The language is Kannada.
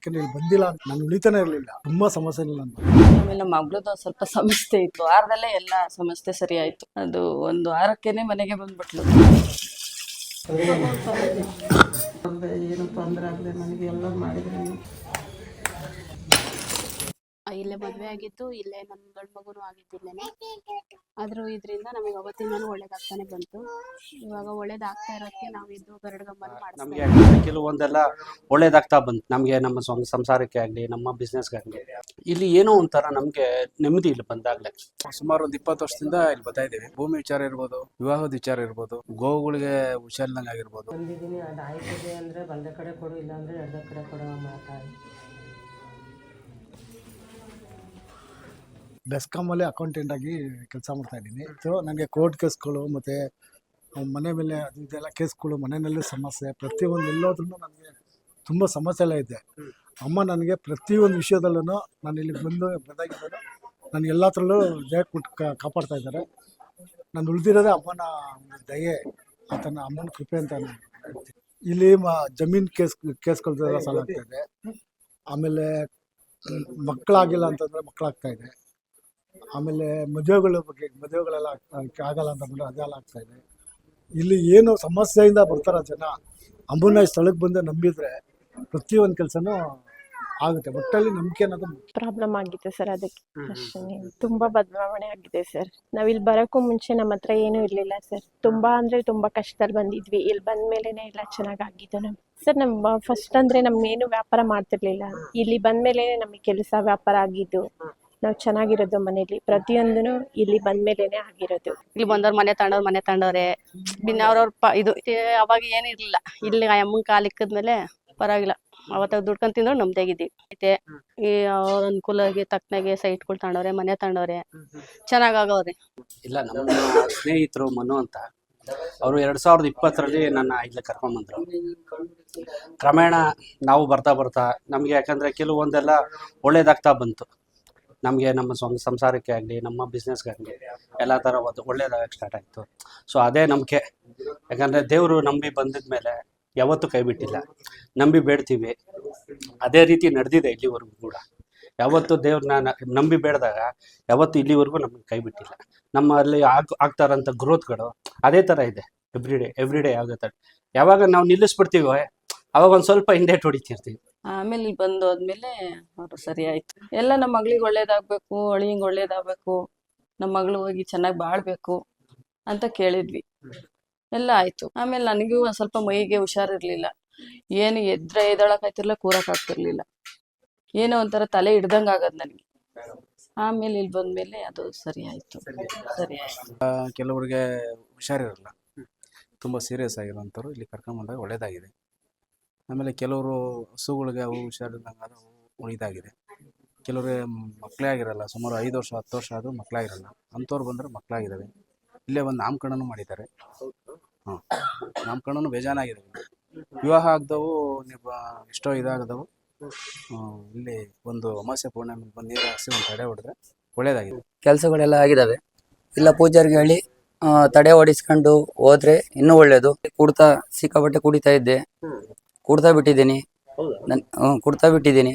ಯಾಕಂದ್ರೆ ಇಲ್ಲಿ ಬಂದಿಲ್ಲ ಅಂತ. ನಾನು ಉಳಿತಾನೆ ಇರಲಿಲ್ಲ. ತುಂಬಾ ಸಮಸ್ಯೆ ಇಲ್ಲ ಅಂತ. ಆಮೇಲೆ ನಮ್ಮ ಮಗಳದ್ದು ಸ್ವಲ್ಪ ಸಮಸ್ಯೆ ಇತ್ತು. ವಾರದಲ್ಲೇ ಎಲ್ಲ ಸಮಸ್ಯೆ ಸರಿ ಆಯ್ತು ಅದು ಒಂದು ವಾರಕ್ಕೇನೆ ಮನೆಗೆ ಬಂದ್ಬಿಟ್ಲು. ಏನು ತೊಂದರೆ ಆಗದೆ ನನಗೆ ಎಲ್ಲ ಮಾಡಿದ್ರೆ. ಇಲ್ಲೇ ಮದುವೆ ಆಗಿತ್ತು ಇಲ್ಲೇ ನನ್ನ ಗಂಡು ಮಗುನು ಆಗಿತ್ತು ಇಲ್ಲೇನೆ ಆದ್ರೂ ಇದ್ರಿಂದ ನಮಗೆ ಅವತ್ತಿನಾನು ಒಳ್ಳೇದಾಗ್ತಾನೆ ಬಂತು. ಇವಾಗ ಒಳ್ಳೇದಾಗ್ತಾ ಇರೋದಕ್ಕೆ ನಾವು ಇದು ಗರಡ್ಗಂಬನ ನಮಗೆ ಕೆಲವೊಂದೆಲ್ಲ ಒಳ್ಳೇದಾಗ್ತಾ ಬಂತು. ನಮಗೆ ನಮ್ಮ ಸ್ವಂತ ಸಂಸಾರಕ್ಕೆ ಆಗಲಿ ನಮ್ಮ ಬಿಸ್ನೆಸ್ ಆಗ್ಲಿ. ಇಲ್ಲಿ ಏನೋ ಒಂಥರ ನಮಗೆ ನೆಮ್ಮದಿ ಇಲ್ಲಿ ಬಂದಾಗಲೇ. ಸುಮಾರು ಒಂದು ಇಪ್ಪತ್ತು ವರ್ಷದಿಂದ ಇಲ್ಲಿ ಬರ್ತಾ ಇದ್ದೀವಿ. ಭೂಮಿ ವಿಚಾರ ಇರ್ಬೋದು ವಿವಾಹದ ವಿಚಾರ ಇರ್ಬೋದು ಗೋವುಗಳಿಗೆ ಹುಷಾರ್ ಆಗಿರ್ಬೋದು. ಬಂದಿದ್ದೀನಿ. ಅದು ಆಯ್ತದೆ ಅಂದರೆ ಬಂದ ಕಡೆ ಕೊಡು ಇಲ್ಲ ಅಂದ್ರೆ ಎಡ್ದ ಕಡೆ ಕೊಡೋ ಮಾತಾಡಿ. ಬೆಸ್ಕಾಮಲ್ಲಿ ಅಕೌಂಟೆಂಟ್ ಆಗಿ ಕೆಲಸ ಮಾಡ್ತಾ ಇದ್ದೀನಿ. ಸೊ ನನಗೆ ಕೋರ್ಟ್ ಕೇಸ್ಗಳು ಮತ್ತೆ ಮನೆ ಮೇಲೆ ಇದೆಲ್ಲ ಕೇಸ್ಗಳು ಮನೆಯಲ್ಲೂ ಸಮಸ್ಯೆ, ಪ್ರತಿಯೊಂದು ಎಲ್ಲೋದ್ರೂ ನನಗೆ ತುಂಬ ಸಮಸ್ಯೆ ಎಲ್ಲ ಇದೆ. ಅಮ್ಮ ನನಗೆ ಪ್ರತಿಯೊಂದು ವಿಷಯದಲ್ಲೂ ನಾನು ಇಲ್ಲಿ ಬಂದು ಬಂದಾಗಿದ್ದಾನೆ ನಾನು ಎಲ್ಲ ಥರಲ್ಲೂ ಜಯ ಕೊಟ್ಟು ಕಾಪಾಡ್ತಾ ಇದ್ದಾರೆ. ನಾನು ಉಳಿದಿರೋದೇ ಅಮ್ಮನ ದಯೆ, ಆತನ ಅಮ್ಮನ ಕೃಪೆ ಅಂತ ನಾನು ಇಲ್ಲಿ ಮ, ಜಮೀನು ಕೇಸ್, ಕೇಸ್ಗಳದೆಲ್ಲ ಸಾಲ ಆಗ್ತಾ ಇದೆ. ಆಮೇಲೆ, ಮಕ್ಕಳಾಗಿಲ್ಲ ಅಂತಂದರೆ ಮಕ್ಕಳಾಗ್ತಾ ಇದೆ. ಆಮೇಲೆ ಮದುವೆಗಳ ಬಗ್ಗೆ ಮದುವೆಗಳೆಲ್ಲ ಆಗಲ್ಲ ಆಗಲ್ಲ ಅಂತಂದ್ರೆ ಅದೆಲ್ಲ ಆಗ್ತಾ ಇದೆ. ಇಲ್ಲಿ ಏನು ಸಮಸ್ಯೆಯಿಂದ ಬರ್ತಾರ ಜನ ಅಂಬುನ ಸ್ಥಳಕ್ಕೆ ಬಂದು ನಂಬಿದ್ರೆ ಪ್ರತಿಯೊಂದು ಕೆಲಸನೂ ಆಗುತ್ತೆ. ಒಟ್ಟಲ್ಲಿ ನಂಬಿಕೆ ಅನ್ನೋದು ಪ್ರಾಬ್ಲಮ್ ಆಗಿದೆ ಸರ್ ಅದಕ್ಕೆ. ತುಂಬಾ ಬದಲಾವಣೆ ಆಗಿದೆ ಸರ್. ನಾವ್ ಇಲ್ಲಿ ಬರೋಕ್ಕೂ ಮುಂಚೆ ನಮ್ಮ ಹತ್ರ ಏನೂ ಇರ್ಲಿಲ್ಲ ಸರ್. ತುಂಬಾ ಅಂದ್ರೆ ತುಂಬಾ ಕಷ್ಟದಲ್ಲಿ ಬಂದಿದ್ವಿ. ಇಲ್ಲಿ ಬಂದ ಮೇಲೆನೆ ಎಲ್ಲ ಚೆನ್ನಾಗ್ ನಮ್. ಸರ್ ನಮ್ಮ ಫಸ್ಟ್ ಅಂದ್ರೆ ನಮ್ ಏನು ವ್ಯಾಪಾರ ಮಾಡ್ತಿರ್ಲಿಲ್ಲ. ಇಲ್ಲಿ ಬಂದ ಮೇಲೆ ನಮಗೆ ಕೆಲಸ ವ್ಯಾಪಾರ ಆಗಿದ್ದು. ನಾವು ಚೆನ್ನಾಗಿರೋದು ಮನೇಲಿ ಪ್ರತಿಯೊಂದನು ಇಲ್ಲಿ ಬಂದ್ಮೇಲೆನೆ ಆಗಿರೋದು. ಇಲ್ಲಿ ಬಂದವ್ರ ಮನೆ ತಂಡವ್ರ ಮನೆ ತಂಡವ್ರೆ ಬಿನ್ನ ಅವ್ರವ್ರ ಪ ಇದು ಅವಾಗ ಏನು ಇರ್ಲಿಲ್ಲ. ಇಲ್ಲಿ ಆ ಅಮ್ಮನ ಕಾಲ್ ಇಕ್ಕದ್ಮೇಲೆ ಪರವಾಗಿಲ್ಲ. ಅವತ್ತಾಗ ದುಡ್ಕೊಂಡ್ ತಿಂದ್ರು ನಮ್ದಾಗಿದ್ದೀವಿ ಐತೆ ಈ ಅವ್ರ ಅನುಕೂಲಗೆ ತಕ್ಕನಾಗೆ ಸೈಟ್ಗಳು ತಗೊಂಡವ್ರೆ ಮನೆ ತಗೊಂಡವ್ರೆ ಚೆನ್ನಾಗ್ ಆಗವ್ರೆ ಇಲ್ಲ ನಮ್ಮ ಸ್ನೇಹಿತರು ಮನು ಅಂತ. ಅವರು ಎರಡ್ ಸಾವಿರದ ಇಪ್ಪತ್ತರಲ್ಲಿ ನನ್ನ ಇಲ್ಲಿ ಕರ್ಕೊಂಬಂದ್ರು ಕ್ರಮೇಣ ನಾವು ಬರ್ತಾ ಬರ್ತಾ ನಮಗೆ ಯಾಕಂದ್ರೆ ಕೆಲವೊಂದೆಲ್ಲ ಒಳ್ಳೇದಾಗ್ತಾ ಬಂತು. ನಮಗೆ ನಮ್ಮ ಸ್ವಂತ ಸಂಸಾರಕ್ಕೆ ಆಗಲಿ, ನಮ್ಮ ಬಿಸ್ನೆಸ್ಗಾಗಲಿ ಎಲ್ಲ ಥರ ಒಂದು ಒಳ್ಳೆಯದಾಗಕ್ಕೆ ಸ್ಟಾರ್ಟ್ ಆಯಿತು. ಸೊ ಅದೇ ನಂಬಿಕೆ. ಯಾಕಂದರೆ ದೇವರು ನಂಬಿ ಬಂದಿದ ಮೇಲೆ ಯಾವತ್ತೂ ಕೈ ಬಿಟ್ಟಿಲ್ಲ. ನಂಬಿ ಬೇಡ್ತೀವಿ. ಅದೇ ರೀತಿ ನಡೆದಿದೆ ಇಲ್ಲಿವರೆಗೂ ಕೂಡ. ಯಾವತ್ತು ದೇವ್ರನ್ನ ನಂಬಿ ಬೇಡ್ದಾಗ ಯಾವತ್ತು ಇಲ್ಲಿವರೆಗೂ ನಮಗೆ ಕೈ ಬಿಟ್ಟಿಲ್ಲ. ನಮ್ಮಲ್ಲಿ ಆಗ್ ಆಗ್ತಾ ಇರೋಂಥ ಗ್ರೋತ್ಗಳು ಅದೇ ಥರ ಇದೆ. ಎವ್ರಿ ಡೇ ಎವ್ರಿ ಡೇ ಆಗುತ್ತೆ. ಯಾವಾಗ ನಾವು ನಿಲ್ಲಿಸ್ಬಿಡ್ತೀವೋ, ಅವಾಗ ಒಂದು ಸ್ವಲ್ಪ ಹಿಂದೆ ಹೊಡಿತಿರ್ತೀವಿ. ಆಮೇಲೆ ಇಲ್ಲಿ ಬಂದು ಹೋದ್ಮೇಲೆ ಅವರು ಸರಿ ಆಯ್ತು. ಎಲ್ಲ ನಮ್ಮ ಮಗಳಿಗೆ ಒಳ್ಳೇದಾಗ್ಬೇಕು, ಅಳಿಯಂಗೆ ಒಳ್ಳೇದಾಗ್ಬೇಕು ನಮ್ಮ ಮಗಳು ಹೋಗಿ ಚೆನ್ನಾಗಿ ಬಾಳ್ಬೇಕು ಅಂತ ಕೇಳಿದ್ವಿ. ಎಲ್ಲ ಆಯ್ತು. ಆಮೇಲೆ ನನಗೂ ಒಂದ್ ಸ್ವಲ್ಪ ಮೈಗೆ ಹುಷಾರಿರ್ಲಿಲ್ಲ. ಏನು ಎದ್ರೆ ಎದಳಕ್ ಆಯ್ತಿರ್ಲಿಲ್ಲ, ಕೂರಕ್ ಆಗ್ತಿರ್ಲಿಲ್ಲ. ಏನೋ ಒಂಥರ ತಲೆ ಹಿಡ್ದಂಗ್ ಆಗದ್ ನನಗೆ. ಆಮೇಲೆ ಇಲ್ಲಿ ಬಂದ್ಮೇಲೆ ಅದು ಸರಿ ಆಯ್ತು. ಸರಿ ಆಯ್ತು. ಕೆಲವರಿಗೆ ಹುಷಾರಿರಲ್ಲ. ತುಂಬಾ ಸೀರಿಯಸ್ ಆಗಿರೋಂಥವ್ರು ಇಲ್ಲಿ ಕರ್ಕೊಂಬಂದಾಗ ಒಳ್ಳೇದಾಗಿದೆ. ಆಮೇಲೆ ಕೆಲವರು ಹಸುಗಳಿಗೆ ಅವು ಹುಷಾರಿಲ್ಲದಂಗೆ ಅದು ಅವು ಉಳಿದಾಗಿದೆ ಕೆಲವ್ರಿಗೆ ಮಕ್ಕಳೇ ಆಗಿರಲ್ಲ, ಸುಮಾರು ಐದು ವರ್ಷ, ಹತ್ತು ವರ್ಷ ಆದರೂ ಮಕ್ಕಳಾಗಿರಲ್ಲ ಅಂಥವ್ರು ಬಂದರೆ ಮಕ್ಕಳಾಗಿದ್ದಾವೆ ಇಲ್ಲೇ ಒಂದು ನಾಮಕರಣನೂ ಮಾಡಿದ್ದಾರೆ. ಹಾಂ, ನಾಮಕರಣನೂ ಬೇಜಾನಾಗಿದೆ ವಿವಾಹ ಆಗ್ದವು, ನೀವು ಎಷ್ಟೋ ಇದಾಗದವು. ಇಲ್ಲಿ ಒಂದು ಅಮಾವಾಸ್ಯೆ ಪೂರ್ಣಿಮೆ ಬಂದು ನೀರು ಹಾಕಿಸಿ ಒಂದು ತಡೆ ಹೊಡೆದ್ರೆ ಒಳ್ಳೇದಾಗಿದೆ. ಕೆಲಸಗಳೆಲ್ಲ ಆಗಿದ್ದಾವೆ ಇಲ್ಲ ಪೂಜಾರಿಗೆ ಹೇಳಿ ತಡೆ ಹೊಡಿಸ್ಕೊಂಡು ಹೋದ್ರೆ ಇನ್ನೂ ಒಳ್ಳೇದು. ಕುಡ್ತಾ ಸಿಕ್ಕಾಪಟ್ಟೆ ಕುಡಿತಾ ಇದ್ದೆ. ಕುಡ್ತಾ ಬಿಟ್ಟಿದ್ದೀನಿ. ನನ್ ಹ್ಞೂ ಕುಡ್ತಾ ಬಿಟ್ಟಿದ್ದೀನಿ.